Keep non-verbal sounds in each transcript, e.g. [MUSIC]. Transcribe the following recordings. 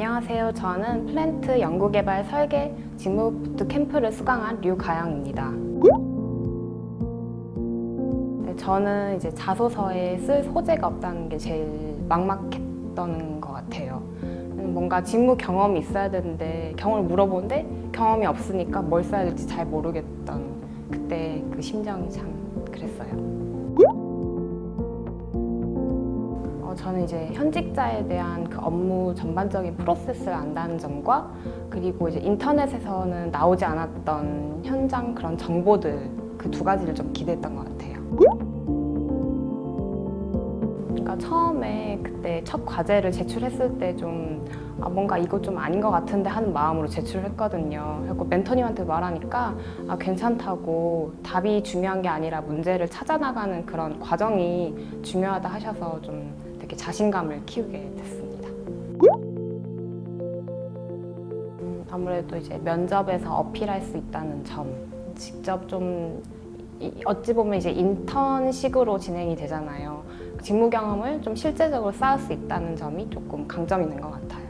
안녕하세요. 저는 플랜트 연구개발 설계 직무 부트 캠프를 수강한 류가영입니다. 네, 저는 이제 자소서에 쓸 소재가 없다는 게 제일 막막했던 것 같아요. 음, 뭔가 직무 경험이 있어야 되는데 경험을 물어보는데 경험이 없으니까 뭘 써야 될지 잘 모르겠던 그때 그 심정이 참 그랬어요. 어, 저는 이제 현직자에 대한 그 업무 전반적인 프로세스를 안다는 점과 그리고 이제 인터넷에서는 나오지 않았던 현장 그런 정보들 그 두 가지를 좀 기대했던 것 같아요. 그러니까 처음에 그때 첫 과제를 제출했을 때좀 아, 뭔가 이거 좀 아닌 것 같은데 하는 마음으로 제출했거든요. 그래서 멘토님한테 말하니까 아, 괜찮다고 답이 중요한 게 아니라 문제를 찾아나가는 그런 과정이 중요하다 하셔서 좀 자신감을 키우게 됐습니다. 음, 아무래도 이제 면접에서 어필할 수 있다는 점, 직접 좀 이- 어찌 보면 이제 인턴식으로 진행이 되잖아요. 직무 경험을 좀 실제적으로 쌓을 수 있다는 점이 조금 강점 있는 것 같아요.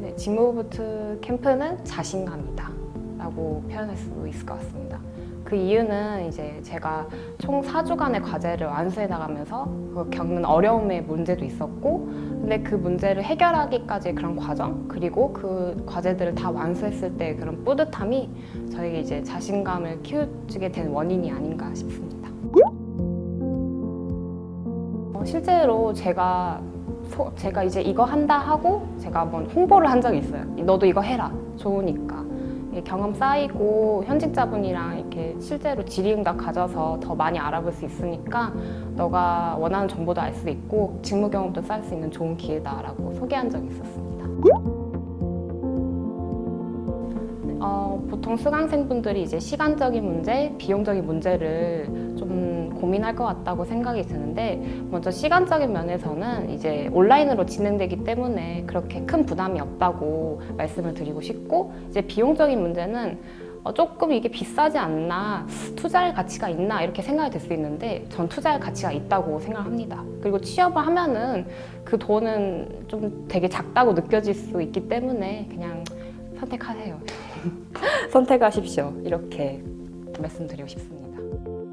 네, 직무부트 캠프는 자신감이다 라고 표현할 수 있을 것 같습니다. 그 이유는 이제 제가 총 4주간의 과제를 완수해 나가면서 그 겪는 어려움의 문제도 있었고 근데 그 문제를 해결하기까지 그런 과정 그리고 그 과제들을 다 완수했을 때 그런 뿌듯함이 저에게 이제 자신감을 키워주게 된 원인이 아닌가 싶습니다. 어, 실제로 제가 소- 제가 이제 이거 한다 하고 제가 한번 홍보를 한 적이 있어요. 너도 이거 해라. 좋으니까. 경험 쌓이고 현직자분이랑 이렇게 실제로 질의응답 가져서 더 많이 알아볼 수 있으니까 너가 원하는 정보도 알 수 있고 직무 경험도 쌓을 수 있는 좋은 기회다라고 소개한 적이 있었습니다. 어, 보통 수강생분들이 이제 시간적인 문제, 비용적인 문제를 좀 고민할 것 같다고 생각이 드는데 먼저 시간적인 면에서는 이제 온라인으로 진행되기 때문에 그렇게 큰 부담이 없다고 말씀을 드리고 싶고 이제 비용적인 문제는 어, 조금 이게 비싸지 않나 투자할 가치가 있나 이렇게 생각이 될 수 있는데 전 투자할 가치가 있다고 생각합니다. 그리고 취업을 하면은 그 돈은 좀 되게 작다고 느껴질 수 있기 때문에 그냥 선택하세요. [LAUGHS] 선택하십시오. 이렇게 말씀드리고 싶습니다.